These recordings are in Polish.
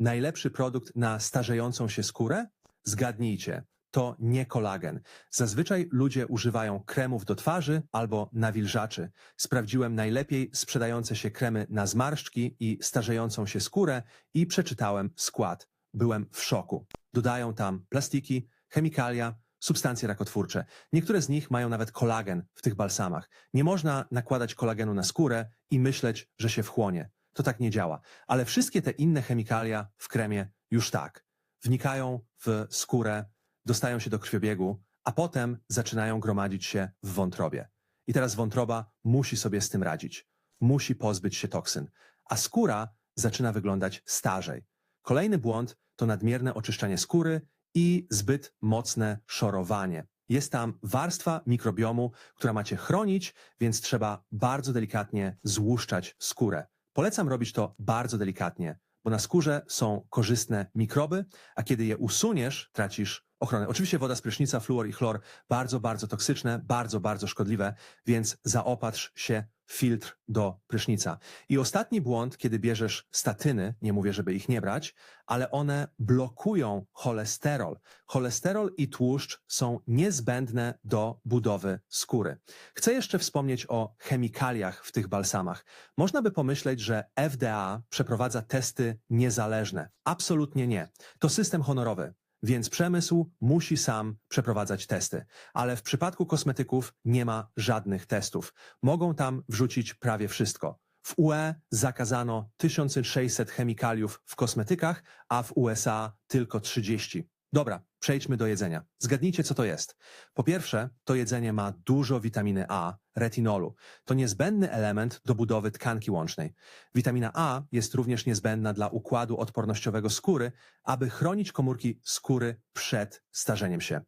Najlepszy produkt na starzejącą się skórę? Zgadnijcie, to nie kolagen. Zazwyczaj ludzie używają kremów do twarzy albo nawilżaczy. Sprawdziłem najlepiej sprzedające się kremy na zmarszczki i starzejącą się skórę i przeczytałem skład. Byłem w szoku. Dodają tam plastiki, chemikalia, substancje rakotwórcze. Niektóre z nich mają nawet kolagen w tych balsamach. Nie można nakładać kolagenu na skórę i myśleć, że się wchłonie. To tak nie działa. Ale wszystkie te inne chemikalia w kremie już tak. Wnikają w skórę, dostają się do krwiobiegu, a potem zaczynają gromadzić się w wątrobie. I teraz wątroba musi sobie z tym radzić. Musi pozbyć się toksyn, a skóra zaczyna wyglądać starzej. Kolejny błąd to nadmierne oczyszczanie skóry i zbyt mocne szorowanie. Jest tam warstwa mikrobiomu, która macie chronić, więc trzeba bardzo delikatnie złuszczać skórę. Polecam robić to bardzo delikatnie, bo na skórze są korzystne mikroby, a kiedy je usuniesz, tracisz ochronę. Oczywiście woda z prysznica, fluor i chlor bardzo, bardzo toksyczne, bardzo, bardzo szkodliwe, więc zaopatrz się filtr do prysznica. I ostatni błąd, kiedy bierzesz statyny, nie mówię, żeby ich nie brać, ale one blokują cholesterol. Cholesterol i tłuszcz są niezbędne do budowy skóry. Chcę jeszcze wspomnieć o chemikaliach w tych balsamach. Można by pomyśleć, że FDA przeprowadza testy niezależne. Absolutnie nie. To system honorowy. Więc przemysł musi sam przeprowadzać testy. Ale w przypadku kosmetyków nie ma żadnych testów. Mogą tam wrzucić prawie wszystko. W UE zakazano 1600 chemikaliów w kosmetykach, a w USA tylko 30. Dobra, przejdźmy do jedzenia. Zgadnijcie, co to jest. Po pierwsze, to jedzenie ma dużo witaminy A, retinolu. To niezbędny element do budowy tkanki łącznej. Witamina A jest również niezbędna dla układu odpornościowego skóry, aby chronić komórki skóry przed starzeniem się.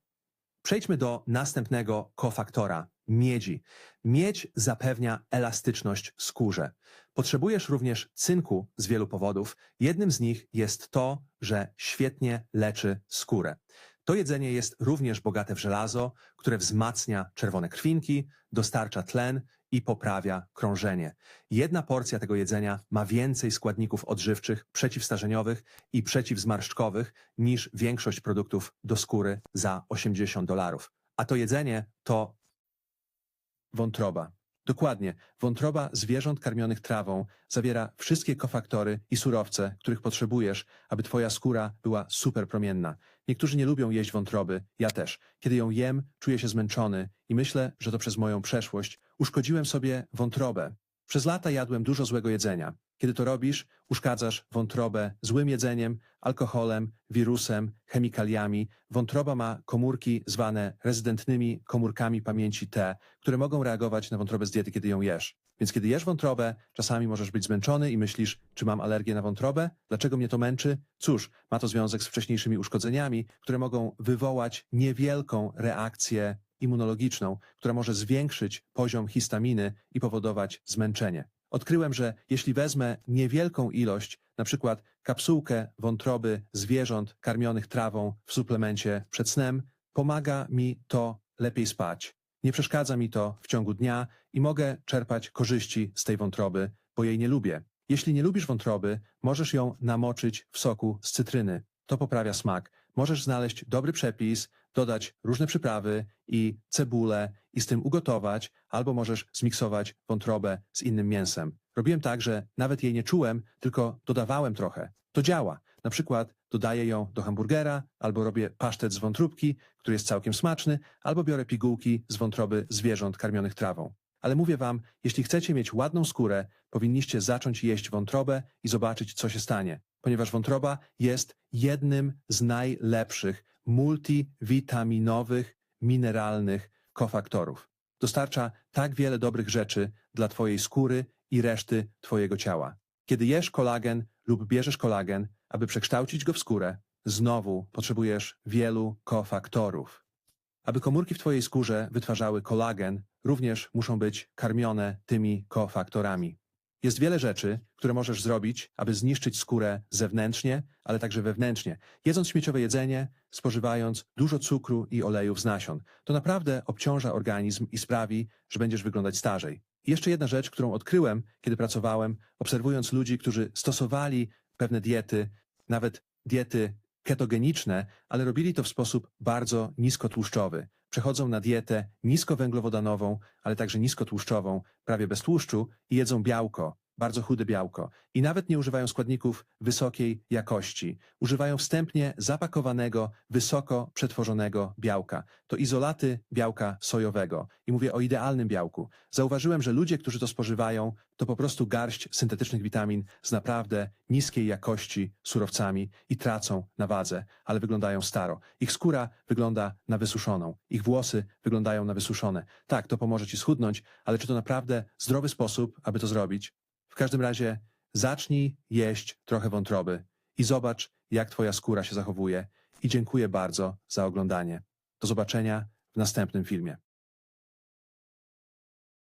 Przejdźmy do następnego kofaktora miedzi. Miedź zapewnia elastyczność skórze. Potrzebujesz również cynku z wielu powodów. Jednym z nich jest to, że świetnie leczy skórę. To jedzenie jest również bogate w żelazo, które wzmacnia czerwone krwinki, dostarcza tlen i poprawia krążenie. Jedna porcja tego jedzenia ma więcej składników odżywczych, przeciwstarzeniowych i przeciwzmarszczkowych niż większość produktów do skóry za 80 dolarów. A to jedzenie to Wątroba. Dokładnie, wątroba zwierząt karmionych trawą zawiera wszystkie kofaktory i surowce, których potrzebujesz, aby twoja skóra była super promienna. Niektórzy nie lubią jeść wątroby, ja też. Kiedy ją jem, czuję się zmęczony i myślę, że to przez moją przeszłość uszkodziłem sobie wątrobę. Przez lata jadłem dużo złego jedzenia. Kiedy to robisz, uszkadzasz wątrobę złym jedzeniem, alkoholem, wirusem, chemikaliami. Wątroba ma komórki zwane rezydentnymi komórkami pamięci T, które mogą reagować na wątrobę z diety, kiedy ją jesz. Więc kiedy jesz wątrobę, czasami możesz być zmęczony i myślisz, czy mam alergię na wątrobę? Dlaczego mnie to męczy? Cóż, ma to związek z wcześniejszymi uszkodzeniami, które mogą wywołać niewielką reakcję immunologiczną, która może zwiększyć poziom histaminy i powodować zmęczenie. Odkryłem, że jeśli wezmę niewielką ilość, na przykład kapsułkę wątroby zwierząt karmionych trawą w suplemencie przed snem, pomaga mi to lepiej spać. Nie przeszkadza mi to w ciągu dnia i mogę czerpać korzyści z tej wątroby, bo jej nie lubię. Jeśli nie lubisz wątroby, możesz ją namoczyć w soku z cytryny. To poprawia smak. Możesz znaleźć dobry przepis, dodać różne przyprawy i cebulę i z tym ugotować, albo możesz zmiksować wątrobę z innym mięsem. Robiłem tak, że nawet jej nie czułem, tylko dodawałem trochę. To działa. Na przykład dodaję ją do hamburgera, albo robię pasztet z wątróbki, który jest całkiem smaczny, albo biorę pigułki z wątroby zwierząt karmionych trawą. Ale mówię wam, jeśli chcecie mieć ładną skórę, powinniście zacząć jeść wątrobę i zobaczyć, co się stanie. Ponieważ wątroba jest jednym z najlepszych multivitaminowych, mineralnych kofaktorów. Dostarcza tak wiele dobrych rzeczy dla Twojej skóry i reszty Twojego ciała. Kiedy jesz kolagen lub bierzesz kolagen, aby przekształcić go w skórę, znowu potrzebujesz wielu kofaktorów. Aby komórki w Twojej skórze wytwarzały kolagen, również muszą być karmione tymi kofaktorami. Jest wiele rzeczy, które możesz zrobić, aby zniszczyć skórę zewnętrznie, ale także wewnętrznie. Jedząc śmieciowe jedzenie, spożywając dużo cukru i olejów z nasion. To naprawdę obciąża organizm i sprawi, że będziesz wyglądać starzej. I jeszcze jedna rzecz, którą odkryłem, kiedy pracowałem, obserwując ludzi, którzy stosowali pewne diety, nawet diety ketogeniczne, ale robili to w sposób bardzo niskotłuszczowy. Przechodzą na dietę niskowęglowodanową, ale także niskotłuszczową, prawie bez tłuszczu i jedzą białko, bardzo chude białko. I nawet nie używają składników wysokiej jakości. Używają wstępnie zapakowanego, wysoko przetworzonego białka. To izolaty białka sojowego. I mówię o idealnym białku. Zauważyłem, że ludzie, którzy to spożywają, to po prostu garść syntetycznych witamin z naprawdę niskiej jakości surowcami i tracą na wadze, ale wyglądają staro. Ich skóra wygląda na wysuszoną, ich włosy wyglądają na wysuszone. Tak, to pomoże ci schudnąć, ale czy to naprawdę zdrowy sposób, aby to zrobić? W każdym razie zacznij jeść trochę wątroby i zobacz, jak twoja skóra się zachowuje. I dziękuję bardzo za oglądanie. Do zobaczenia w następnym filmie.